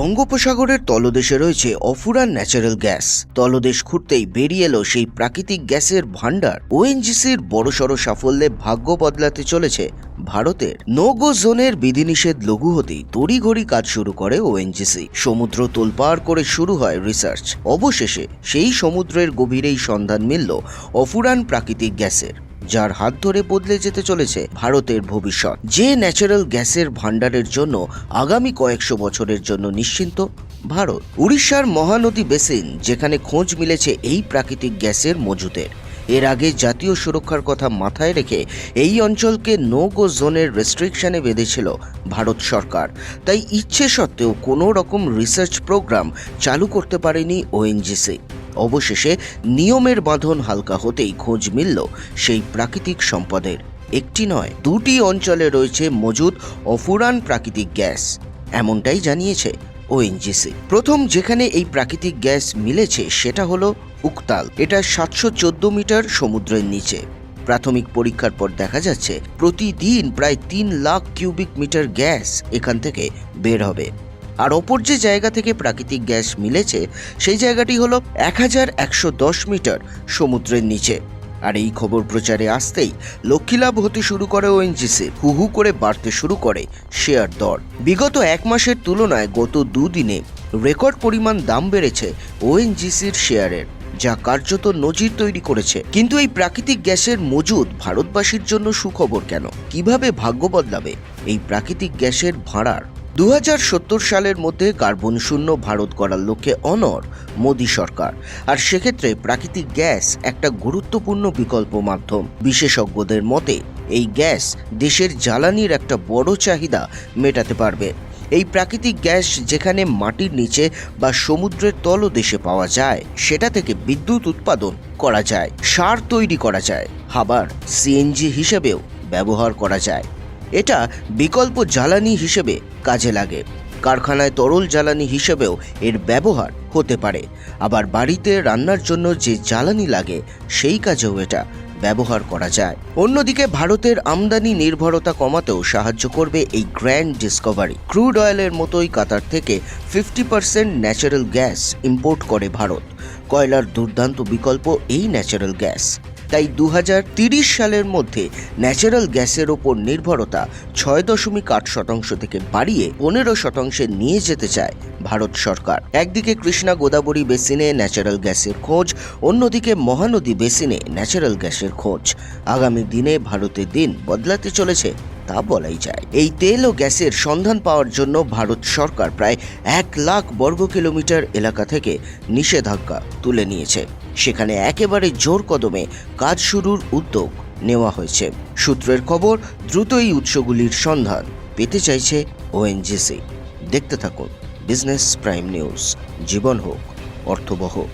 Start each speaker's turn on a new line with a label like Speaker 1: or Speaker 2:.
Speaker 1: বঙ্গোপসাগরের তলদেশে রয়েছে অফুরান ন্যাচারাল গ্যাস। তলদেশ খুঁড়তেই বেরিয়ে এলো সেই প্রাকৃতিক গ্যাসের ভাণ্ডার। ওএনজিসির বড়সড় সাফল্যে ভাগ্য বদলাতে চলেছে ভারতের। নোগো জোনের বিধিনিষেধ লঘু হতেই তড়িঘড়ি কাজ শুরু করে ওএনজিসি। সমুদ্র তোলপাড় করে শুরু হয় রিসার্চ। অবশেষে সেই সমুদ্রের গভীরেই সন্ধান মিলল অফুরান প্রাকৃতিক গ্যাসের। যার হাত ধরে বদলে যেতে চলেছে ভারতের ভবিষ্যৎ। যে ন্যাচারাল গ্যাসের ভাণ্ডারের জন্য আগামী কয়েকশো বছরের জন্য নিশ্চিন্ত ভারত। উড়িষ্যার মহানদী বেসিন, যেখানে খোঁজ মিলেছে এই প্রাকৃতিক গ্যাসের মজুদের এর আগে জাতীয় সুরক্ষার কথা মাথায় রেখে এই অঞ্চলকে নো গো জোনের রেস্ট্রিকশনে বেঁধেছিল ভারত সরকার। তাই ইচ্ছে সত্ত্বেও কোনো রকম রিসার্চ প্রোগ্রাম চালু করতে পারেনি ওএনজিসি অবশেষে নিয়মের বাঁধন হালকা হতেই খোঁজ মিলল সেই প্রাকৃতিক সম্পদের। একটি নয়, দুটি অঞ্চলে রয়েছে মজুদ অফুরান প্রাকৃতিক গ্যাস, এমনটাই জানিয়েছে ওএনজিসি প্রথম যেখানে এই প্রাকৃতিক গ্যাস মিলেছে সেটা হলো উকতাল। এটা সাতশো চোদ্দ মিটার সমুদ্রের নিচে। প্রাথমিক পরীক্ষার পর দেখা যাচ্ছে, প্রতিদিন প্রায় তিন লাখ কিউবিক মিটার গ্যাস এখান থেকে বের হবে। আর অপর যে জায়গা থেকে প্রাকৃতিক গ্যাস মিলেছে, সেই জায়গাটি হলো এক হাজার একশো দশ মিটার সমুদ্রের নিচে। আর এই খবর প্রচারে আসতেই লক্ষ্মীলাভ হতে শুরু করে ওএনজিসি হু হু করে বাড়তে শুরু করে শেয়ার দর। বিগত এক মাসের তুলনায় গত দুদিনে রেকর্ড পরিমাণ দাম বেড়েছে ওএনজিসির শেয়ারের, যা কার্যত নজির তৈরি করেছে। কিন্তু এই প্রাকৃতিক গ্যাসের মজুদ ভারতবাসীর জন্য সুখবর কেন? কীভাবে ভাগ্য বদলাবে এই প্রাকৃতিক গ্যাসের ভাড়ার দু হাজার সত্তর সালের মধ্যে কার্বন শূন্য ভারত করার লক্ষ্যে অনর মোদী সরকার। আর সেক্ষেত্রে প্রাকৃতিক গ্যাস একটা গুরুত্বপূর্ণ বিকল্প মাধ্যম। বিশেষজ্ঞদের মতে, এই গ্যাস দেশের জ্বালানির একটা বড় চাহিদা মেটাতে পারবে। এই প্রাকৃতিক গ্যাস যেখানে মাটির নিচে বা সমুদ্রের তলদেশে পাওয়া যায়, সেটা থেকে বিদ্যুৎ উৎপাদন করা যায়, সার তৈরি করা যায় আবার সিএনজি হিসেবেও ব্যবহার করা যায়। এটা বিকল্প জ্বালানি হিসেবে কাজে লাগে। কারখানায় তরল জ্বালানি হিসেবেও এর ব্যবহার হতে পারে। আবার বাড়িতে রান্নার জন্য যে জ্বালানি লাগে, সেই কাজেও এটা ব্যবহার করা যায়। অন্যদিকে ভারতের আমদানি নির্ভরতা কমাতেও সাহায্য করবে এই গ্র্যান্ড ডিসকভারি। ক্রুড অয়েলের মতোই কাতার থেকে fifty percent natural gas import করে ভারত। কয়লার দুর্দান্ত বিকল্প এই ন্যাচারাল গ্যাস। তাই দু সালের মধ্যে ন্যাচারাল গ্যাসের ওপর নির্ভরতা ছয় দশমিক আট শতাংশ থেকে বাড়িয়ে পনেরো শতাংশে নিয়ে যেতে চায় ভারত সরকার। একদিকে কৃষ্ণা গোদাবরী বেসিনে ন্যাচারাল গ্যাসের খোঁজ, অন্যদিকে মহানদী বেসিনে ন্যাচারাল গ্যাসের খোঁজ। আগামী দিনে ভারতের দিন বদলাতে চলেছে, তা বলাই যায়। এই তেল ও গ্যাসের সন্ধান পাওয়ার জন্য ভারত সরকার প্রায় এক লাখ বর্গ কিলোমিটার এলাকা থেকে নিষেধাজ্ঞা তুলে নিয়েছে। সেখানে একেবারে জোর কদমে কাজ শুরুর উদ্যোগ নেওয়া হয়েছে। সূত্রের খবর দ্রুত এই উৎসগুলির সন্ধান পেতে চাইছে ওএনজিসি দেখতে থাকুন বিজনেস প্রাইম নিউজ জীবন হোক, অর্থবহ।